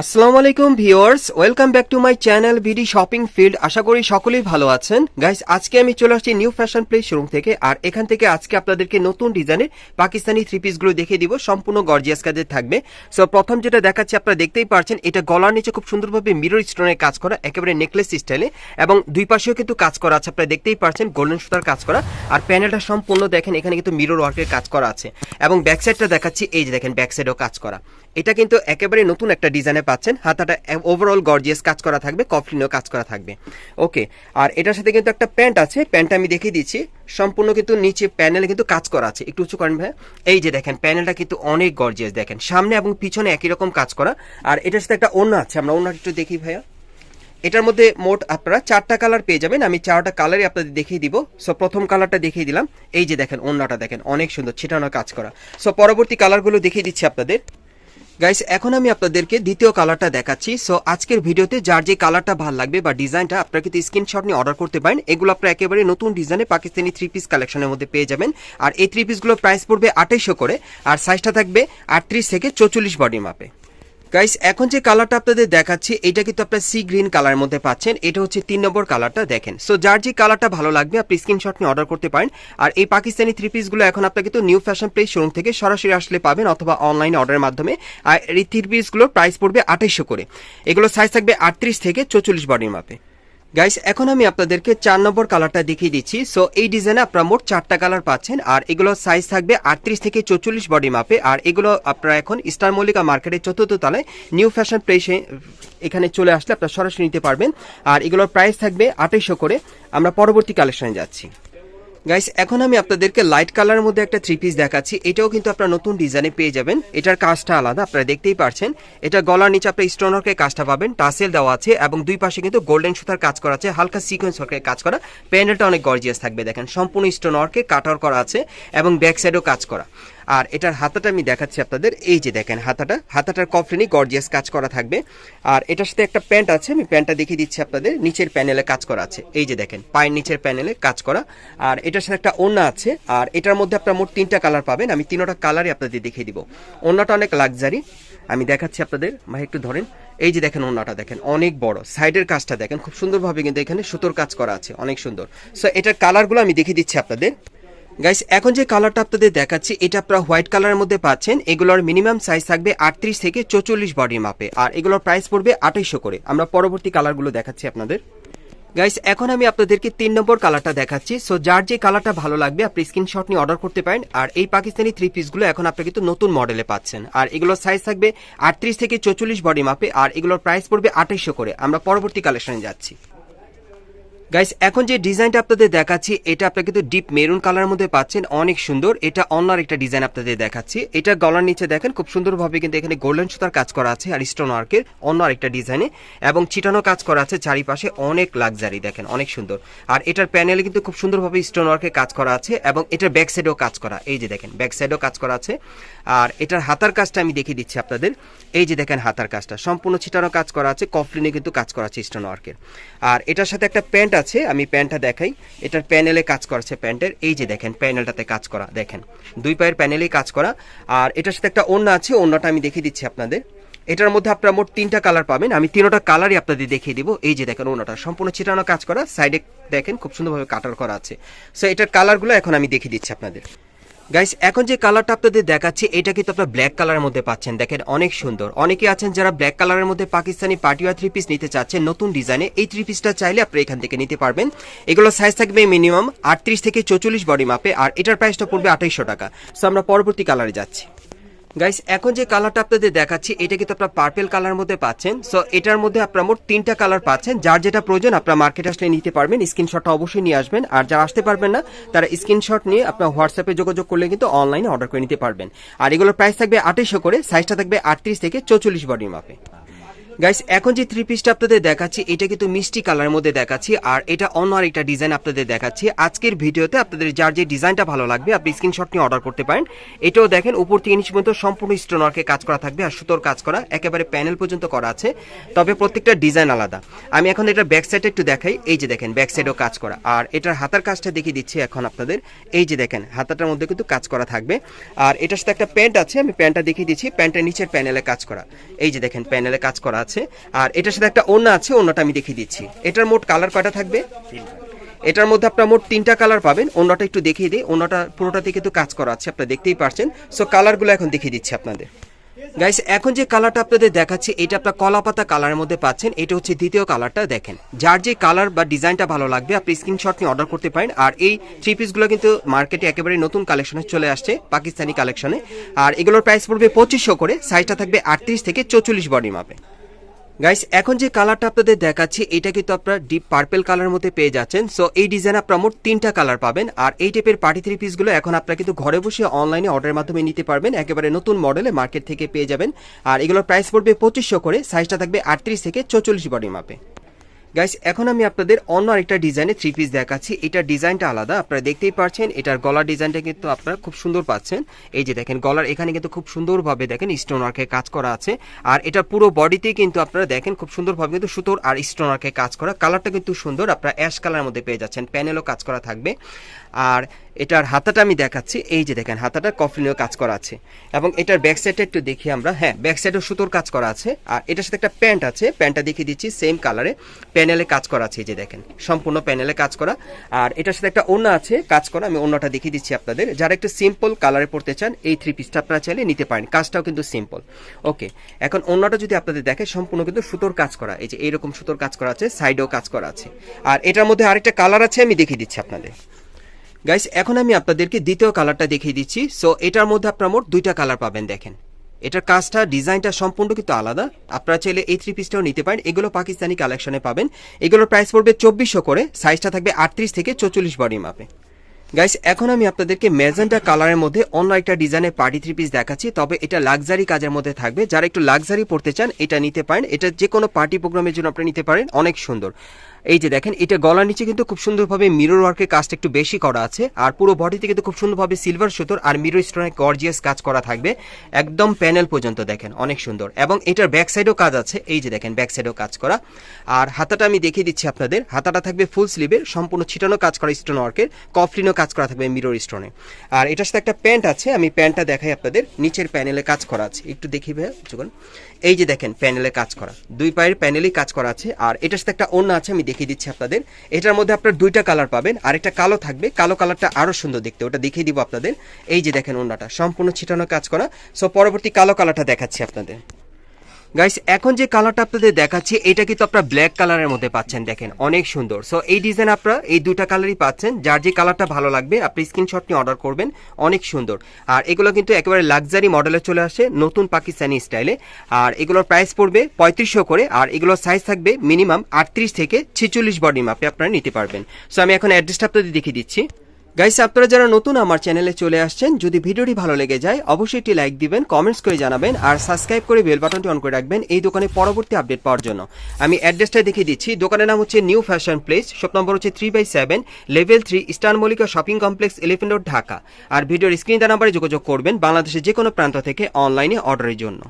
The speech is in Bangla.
আসসালামু আলাইকুম, viewers. Welcome back to my channel VD shopping field. আশা করি সকলেই ভালো আছেন। গাইস, আজকে আমি চলে আসছি নিউ ফ্যাশন প্লেস শোরুম থেকে। আর এখান থেকে আজকে আপনাদেরকে নতুন ডিজাইনের পাকিস্তানি থ্রি পিসগুলো দেখিয়ে দিব। সম্পূর্ণ গর্জিয়াস কাজের থাকবে। সো প্রথম যেটা দেখাচ্ছি, আপনারা দেখতেই পারছেন, এটা গলার নিচে খুব সুন্দরভাবে মিরর স্টোনের কাজ করা, একেবারে নেকলেস স্টাইলে এবং দুই পাশেও কিন্তু কাজ করা আছে, আপনারা দেখতেই পারছেন গোল্ডেন সুতার কাজ করা। আর প্যানেলটা সম্পূর্ণ দেখেন, এখানে কিন্তু মিরর ওয়ার্কের কাজ করা আছে। এবং ব্যাক সাইডটা দেখাচ্ছি, এই যে দেখেন ব্যাক সাইডেও কাজ করা। এটা কিন্তু একেবারে নতুন একটা ডিজাইনে পাচ্ছেন। হাতাটা ওভারঅল গর্জিয়াস কাজ করা থাকবে, কফলিনও কাজ করা থাকবে। ওকে, আর এটার সাথে কিন্তু একটা প্যান্ট আছে। প্যান্টটা আমি দেখিয়ে দিচ্ছি। সম্পূর্ণ কিন্তু নিচে প্যানেলে কিন্তু কাজ করা আছে। একটু উঁচু করেন ভাই। এই যে দেখেন, প্যানেলটা কিন্তু অনেক গর্জিয়াস দেখেন। সামনে এবং পিছনে একই রকম কাজ করা। আর এটার সাথে একটা ওড়না আছে। আমরা ওড়না একটু দেখি ভাইয়া। এটার মধ্যে মোট আপনারা চারটা কালার পেয়ে যাবেন। আমি চারটা কালারই আপনাদের দেখিয়ে দিব। সো প্রথম কালারটা দেখিয়ে দিলাম। এই যে দেখেন, ওড়নাটা দেখেন। অনেক সুন্দর ছিটানো কাজ করা। সো পরবর্তী কালারগুলো দেখিয়ে দিচ্ছি আপনাদের। গাইস এখন আমি আপনাদেরকে দ্বিতীয় কালারটা দেখাচ্ছি। সো আজকের ভিডিওতে যার যে কালারটা ভালো লাগবে বা ডিজাইনটা আপনারা কিন্তু স্ক্রিনশট নিয়ে অর্ডার করতে পারেন, এগুলো আপনারা একেবারে নতুন ডিজাইনে পাকিস্তানি থ্রি পিস কালেকশনের মধ্যে পেয়ে যাবেন। আর এই থ্রি পিসগুলোর প্রাইস পড়বে আঠাইশো করে, আর সাইজটা থাকবে আটত্রিশ থেকে চৌচল্লিশ বডি মাপে গাইস এখন যে কালারটা আপনাদের দেখাচ্ছি, এটা কিন্তু আপনার সি গ্রিন কালারের মধ্যে পাচ্ছেন। এটা হচ্ছে তিন নম্বর কালারটা দেখেন। সো যার যে কালারটা ভালো লাগবে, আপনি স্ক্রিনশট নিয়ে অর্ডার করতে পারেন। আর এই পাকিস্তানি থ্রি পিসগুলো এখন আপনাকে কিন্তু নিউ ফ্যাশন প্লেস শোরুম থেকে সরাসরি আসলে পাবেন অথবা অনলাইন অর্ডারের মাধ্যমে। আর এই থ্রি পিসগুলোর প্রাইস পড়বে আঠাইশশো করে। এগুলো সাইজ থাকবে আটত্রিশ থেকে চৌচল্লিশ বডির মাপে। গাইস এখন আমি আপনাদেরকে চার নম্বর কালারটা দেখিয়ে দিচ্ছি। সো এই ডিজাইনে আপনারা মোট চারটা কালার পাচ্ছেন, আর এগুলো সাইজ থাকবে আটত্রিশ থেকে চৌচল্লিশ বডি মাপে আর এগুলো আপনারা এখন স্টার মল্লিকা মার্কেটের চতুর্থ তলায় নিউ ফ্যাশন প্রেসে এখানে চলে আসলে আপনারা সরাসরি নিতে পারবেন। আর এগুলোর প্রাইস থাকবে আঠাইশো করে। আমরা পরবর্তী কালেকশনে যাচ্ছি। গাইস এখন আমি আপনাদেরকে লাইট কালারের মধ্যে একটা থ্রি পিস দেখাচ্ছি। এটাও কিন্তু আপনারা নতুন ডিজাইনে পেয়ে যাবেন। এটার কাজটা আলাদা, আপনারা দেখতেই পারছেন। এটা গলার নিচে আপনার স্টোনওয়ার্কের কাজটা পাবেন টাসেল দেওয়া আছে এবং দুই পাশে কিন্তু গোল্ডেন সুতার কাজ করা আছে, হালকা সিকোয়েন্স ওয়ার্কের কাজ করা। প্যান্ডেলটা অনেক গর্জিয়াস থাকবে, দেখেন। সম্পূর্ণ স্টোনওয়ার্কে কাটার করা আছে এবং ব্যাক সাইডেও কাজ করা। আর এটার হাতাটা আমি দেখাচ্ছি আপনাদের। এই যে দেখেন হাতাটা, হাতাটার কফলিনি গর্জিয়াস কাজ করা থাকবে। আর এটার সাথে একটা প্যান্ট আছে, আমি প্যান্টটা দেখিয়ে দিচ্ছি আপনাদের। নিচের প্যানেলে কাজ করা আছে। এই যে দেখেন, পায়ের নিচের প্যানেলে কাজ করা। আর এটার সাথে একটা ওড়না আছে। আর এটার মধ্যে আপনার মোট তিনটা কালার পাবেন। আমি তিনোটা কালারই আপনাদের দেখিয়ে দিব। ওড়নাটা অনেক লাক্সারি আমি দেখাচ্ছি আপনাদের। ভাই, একটু ধরেন। এই যে দেখেন ওড়নাটা দেখেন, অনেক বড়। সাইডের কাজটা দেখেন, খুব সুন্দরভাবে কিন্তু এখানে সুতোর কাজ করা আছে। অনেক সুন্দর। সো এটার কালারগুলো আমি দেখিয়ে দিচ্ছি আপনাদের। গাইস এখন যে কালারটা আপনাদের দেখাচ্ছি, এটা আপনারা হোয়াইট কালারের মধ্যে পাচ্ছেন। এগুলোর মিনিমাম সাইজ থাকবে আটত্রিশ থেকে চৌচল্লিশ বডির মাপে আর এগুলোর প্রাইস পড়বে আঠাইশো করে। আমরা পরবর্তী কালারগুলো দেখাচ্ছি আপনাদের। গাইস এখন আমি আপনাদেরকে তিন নম্বর কালারটা দেখাচ্ছি। সো যার যে কালারটা ভালো লাগবে, আপনি স্ক্রিনশট নিয়ে অর্ডার করতে পারেন। আর এই পাকিস্তানি থ্রি পিসগুলো এখন আপনি কিন্তু নতুন মডেলে পাচ্ছেন। আর এগুলোর সাইজ থাকবে আটত্রিশ থেকে চৌচল্লিশ বডি মাপে আর এগুলোর প্রাইস পড়বে আঠাইশো করে। আমরা পরবর্তী কালেকশনে যাচ্ছি। গাইস এখন যে ডিজাইনটা আপনাদের দেখাচ্ছি, এটা আপনারা কিন্তু ডিপ মেরুন কালারের মধ্যে পাচ্ছেন, অনেক সুন্দর। এটা অন্য একটা ডিজাইন আপনাদের দেখাচ্ছি। এটা গলার নিচে দেখেন, খুব সুন্দরভাবে কিন্তু এখানে গোল্ডেন সুতার কাজ করা আছে আর স্টোন ওয়ার্কের অন্য আরেকটা ডিজাইনে এবং চিটানো কাজ করা আছে চারিপাশে অনেক লাক্সারি দেখেন, অনেক সুন্দর। আর এটার প্যানেলে কিন্তু খুব সুন্দরভাবে স্টোন ওয়ার্কের কাজ করা আছে এবং এটার ব্যাক সাইডেও কাজ করা। এই যে দেখেন ব্যাক সাইডেও কাজ করা আছে। আর এটার হাতার কাজটা আমি দেখিয়ে দিচ্ছি আপনাদের। এই যে দেখেন হাতার কাজটা, সম্পূর্ণ ছিটানো কাজ করা আছে, কফলিনে কিন্তু কাজ করা আছে স্টোন ওয়ার্কের আর এটার সাথে একটা প্যান্ট আছে, আমি প্যান্টটা দেখাই। এটার প্যানেলে কাজ করেছে প্যান্টের। এই যে দেখেন, প্যানেলটাতে কাজ করা, দেখেন। দুই পায়ের প্যানেলেই কাজ করা। আর এটার সাথে একটা অন্য আছে অন্যটা আমি দেখিয়ে দিচ্ছি আপনাদের। এটার মধ্যে আপনারা মোট তিনটা কালার পাবেন। আমি তিনটা কালারই আপনাদের দেখিয়ে দিব। এই যে দেখেন ওনাটা সম্পূর্ণ ছিটানো কাজ করা। সাইডে দেখেন, খুব সুন্দরভাবে কাটার করা আছে। সো এটার কালারগুলো এখন আমি দেখিয়ে দিচ্ছি আপনাদের। গাইস এখন যে কালারটা আপনাদের দেখাচ্ছি, এটা কিন্তু আপনারা ব্ল্যাক কালারের মধ্যে পাচ্ছেন। দেখেন, অনেক সুন্দর। অনেকে আছেন যারা ব্ল্যাক কালারের মধ্যে পাকিস্তানি পাটিওয়া থ্রি পিস নিতে চাচ্ছেন, নতুন ডিজাইনে এই থ্রি পিসটা চাইলে আপনি এখান থেকে নিতে পারবেন। এগুলো সাইজ থাকবে মিনিমাম আটত্রিশ থেকে চৌচল্লিশ বডি মাপে আর এটার প্রাইসটা পড়বে আঠাইশশো টাকা। সো আমরা পরবর্তী কালারে যাচ্ছি। গাইস এখন যে কালারটা আপনাদের দেখাচ্ছি, এটা কিন্তু আপনারা পার্পেল কালার মধ্যে পাচ্ছেন। সো এটার মধ্যে আপনারা মোট তিনটা কালার পাচ্ছেন। যার যেটা প্রয়োজন, আপনারা মার্কেট আসলে নিতে পারবেন। স্ক্রিনশটটা অবশ্যই নিয়ে আসবেন। আর যারা আসতে পারবেন না, তারা স্ক্রিনশট নিয়ে আপনার হোয়াটসঅ্যাপে যোগাযোগ করলে কিন্তু অনলাইনে অর্ডার করে নিতে পারবেন। আর এগুলোর প্রাইস থাকবে আঠাইশো করে সাইজটা থাকবে আটত্রিশ থেকে চৌচল্লিশ বডির মাপে গাইস এখন যে থ্রি পিসটা আপনাদের দেখাচ্ছি, এটা কিন্তু মিষ্টি কালারের মধ্যে দেখাচ্ছি, আর এটা অন্য আর একটা ডিজাইন আপনাদের দেখাচ্ছি। আজকের ভিডিওতে আপনাদের যার যে ডিজাইনটা ভালো লাগবে, আপনি স্ক্রিনশট নিয়ে অর্ডার করতে পারেন। এটাও দেখেন, উপর থেকে নিচ পর্যন্ত সম্পূর্ণ স্টোনওয়ার্কে কাজ করা থাকবে, আর সুতোর কাজ করা, একেবারে প্যানেল পর্যন্ত করা আছে। তবে প্রত্যেকটা ডিজাইন আলাদা। আমি এখন এটা ব্যাক সাইডে একটু দেখাই, এই যে দেখেন ব্যাক সাইডেও কাজ করা। আর এটার হাতার কাজটা দেখিয়ে দিচ্ছি এখন আপনাদের। এই যে দেখেন, হাতাটার মধ্যে কিন্তু কাজ করা থাকবে। আর এটার সাথে একটা প্যান্ট আছে, আমি প্যান্টটা দেখিয়ে দিচ্ছি প্যান্টের নিচের প্যানেলে কাজ করা। এই যে দেখেন প্যানেলে কাজ করা আছে। আর এটার সাথে একটা ওড়না আছে, ওড়নাটা আমি দেখিয়ে দিচ্ছি। এটার মোট কালার কয়টা থাকবে? এটার মধ্যে আপনার মোট তিনটা কালার পাবেন। অন্যটা একটু দেখিয়ে দিই। অন্যটা পুরোটাতে কিন্তু কাজ করা আছে আপনারা দেখতেই পারছেন। সো কালারগুলো এখন দেখিয়ে দিচ্ছি আপনাদের। গাইস এখন যে কালারটা আপনাদের দেখাচ্ছি, এটা আপনার কলা পাতা কালারের মধ্যে পাচ্ছেন। এটা হচ্ছে দ্বিতীয় কালারটা দেখেন। যার যে কালার বা ডিজাইনটা ভালো লাগবে, আপনি স্ক্রিনশট নিয়ে অর্ডার করতে পারেন। আর এই থ্রি পিসগুলো কিন্তু মার্কেটে একেবারে নতুন কালেকশনে চলে আসছে, পাকিস্তানি কালেকশনে আর এগুলোর প্রাইস পড়বে পঁচিশশো করে। সাইজটা থাকবে আটত্রিশ থেকে চৌচল্লিশ বডি মাপে গাইস এখন যে কালারটা আপনাদের দেখাচ্ছি, এটা কিন্তু আপনারা ডিপ পার্পেল কালার মধ্যে পেয়ে যাচ্ছেন। সো এই ডিজাইন আপনারা মোট তিনটা কালার পাবেন। আর এই টাইপের পার্টি থ্রি পিসগুলো এখন আপনারা কিন্তু ঘরে বসে অনলাইনে অর্ডারের মাধ্যমে নিতে পারবেন। একেবারে নতুন মডেলে মার্কেট থেকে পেয়ে যাবেন। আর এগুলোর প্রাইস পড়বে পঁচিশশো করে। সাইজটা থাকবে আটত্রিশ থেকে চৌচল্লিশ বডি মাপে গাইস এখন আমি আপনাদের অন্য আরেকটা ডিজাইনে থ্রি পিস দেখাচ্ছি। এটার ডিজাইনটা আলাদা, আপনারা দেখতেই পাচ্ছেন এটার গলার ডিজাইনটা কিন্তু আপনারা খুব সুন্দর পাচ্ছেন। এই যে দেখেন, গলার এখানে কিন্তু খুব সুন্দরভাবে দেখেন স্টোন ওয়ার্কের কাজ করা আছে। আর এটা পুরো বডিতে কিন্তু আপনারা দেখেন খুব সুন্দরভাবে কিন্তু সুতোর আর স্টোন ওয়ার্কের কাজ করা। কালারটা কিন্তু সুন্দর, আপনারা অ্যাশ কালারের মধ্যে পেয়ে যাচ্ছেন প্যানেলও কাজ করা থাকবে। আর এটার হাতাটা আমি দেখাচ্ছি, এই যে দেখেন, হাতাটা কফলিনেও কাজ করা আছে। এবং এটার ব্যাক সাইডটা একটু দেখি আমরা। হ্যাঁ ব্যাক সাইডেও সুতোর কাজ করা আছে। আর এটার সাথে একটা প্যান্ট আছে, প্যান্টটা দেখিয়ে দিচ্ছি সেম কালারে প্যানেলে কাজ করা আছে, এই যে দেখেন, সম্পূর্ণ প্যানেলে কাজ করা। আর এটার সাথে একটা ওড়না আছে, কাজ করা, আমি ওড়নাটা দেখিয়ে দিচ্ছি আপনাদের। যারা একটু সিম্পল কালারে পড়তে চান, এই থ্রি পিসটা আপনারা চাইলে নিতে পারেন, কাজটাও কিন্তু সিম্পল ওকে এখন ওড়নাটা যদি আপনাদের দেখে সম্পূর্ণ কিন্তু সুতোর কাজ করা, এই যে এইরকম সুতোর কাজ করা আছে সাইডেও কাজ করা আছে। আর এটার মধ্যে আরেকটা কালার আছে, আমি দেখিয়ে দিচ্ছি আপনাদের। গাইস এখন আমি আপনাদেরকে দ্বিতীয় কালারটা দেখিয়ে দিচ্ছি। সো এটার মধ্যে আপনারা মোট দুইটা কালার পাবেন, দেখেন। এটার কাজটা, ডিজাইনটা সম্পূর্ণ কিন্তু আলাদা। আপনারা চাইলে এই থ্রি পিসটাও নিতে পারেন। এগুলো পাকিস্তানি কালেকশনে পাবেন। এগুলোর প্রাইস পড়বে চব্বিশশো করে। সাইজটা থাকবে আটত্রিশ থেকে চৌচল্লিশ বডি মাপে গাইস এখন আমি আপনাদেরকে ম্যাজেন্টা কালারের মধ্যে অন্য একটা ডিজাইনের পার্টি থ্রি পিস দেখাচ্ছি। তবে এটা লাক্সারি কাজের মধ্যে থাকবে। যারা একটু লাক্সারি পড়তে চান, এটা নিতে পারেন। এটা যে কোনো পার্টি প্রোগ্রামের জন্য আপনি নিতে পারেন। অনেক সুন্দর। এই যে দেখেন, এটা গলার নিচে কিন্তু খুব সুন্দরভাবে মিরর ওয়ার্কের কাজটা একটু বেশি করা আছে। আর পুরো বডিতে কিন্তু খুব সুন্দরভাবে সিলভার সুতোর আর মিরর স্টোনের গর্জিয়াস কাজ করা থাকবে। একদম প্যানেল পর্যন্ত দেখেন, অনেক সুন্দর। এবং এটার ব্যাক সাইডেও কাজ আছে। এই যে দেখেন ব্যাক সাইডেও কাজ করা। আর হাতাটা আমি দেখিয়ে দিচ্ছি আপনাদের। হাতাটা থাকবে ফুল স্লিভের সম্পূর্ণ ছিটানো কাজ করা স্টোন ওয়ার্কের কফলিনও কাজ করা থাকবে মিরর স্টোনে আর এটার সাথে একটা প্যান্ট আছে, আমি প্যান্টটা দেখাই আপনাদের। নিচের প্যানেলে কাজ করা আছে। একটু দেখি ভাইয়া এই যে দেখেন প্যানেলে কাজ করা। দুই পায়ের প্যানেলেই কাজ করা আছে। আর এটার সাথে একটা ওড়না আছে, আমি দেখিয়ে দিচ্ছি আপনাদের। এটার মধ্যে আপনার দুইটা কালার পাবেন আর একটা কালো থাকবে। কালো কালারটা আরও সুন্দর দেখতে, ওটা দেখিয়ে দিব আপনাদের। এই যে দেখেন ওড়নাটা, সম্পূর্ণ ছিটানো কাজ করা। সো পরবর্তী কালো কালারটা দেখাচ্ছি আপনাদের। গাইস এখন যে কালারটা আপনাদের দেখাচ্ছি, এটা কিন্তু আপনারা ব্ল্যাক কালারের মধ্যে পাচ্ছেন, দেখেন, অনেক সুন্দর। সো এই ডিজাইন আপনারা, এই দুটা কালারই পাচ্ছেন, যার যে কালারটা ভালো লাগবে, আপনি স্ক্রিনশট নিয়ে অর্ডার করবেন, অনেক সুন্দর। আর এগুলো কিন্তু একেবারে লাক্সারি মডেলে চলে আসে, নতুন পাকিস্তানি স্টাইলে আর এগুলোর প্রাইস পড়বে পঁয়ত্রিশশো করে, আর এগুলোর সাইজ থাকবে মিনিমাম আটত্রিশ থেকে ছেচল্লিশ বডি মাপে আপনারা নিতে পারবেন। সো আমি এখন অ্যাড্রেসটা আপনাদের দেখিয়ে দিচ্ছি। গাইস আপনারা যারা নতুন আমার চ্যানেলে চলে আসছেন, যদি ভিডিওটি ভালো লেগে যায়, অবশ্যই একটি লাইক দিবেন কমেন্টস করে জানাবেন, আর সাবস্ক্রাইব করে বেল বাটনটি অন করে রাখবেন এই দোকানে পরবর্তী আপডেট পাওয়ার জন্য। আমি অ্যাড্রেসটা দেখিয়ে দিচ্ছি। দোকানের নাম হচ্ছে নিউ ফ্যাশন প্লেস শপ নম্বর হচ্ছে three by seven level three eastern Mallika shopping complex elephant road Dhaka আর ভিডিওর স্ক্রিন নাম্বারে যোগাযোগ করবেন বাংলাদেশের যে কোনো প্রান্ত থেকে অনলাইনে অর্ডারের জন্য।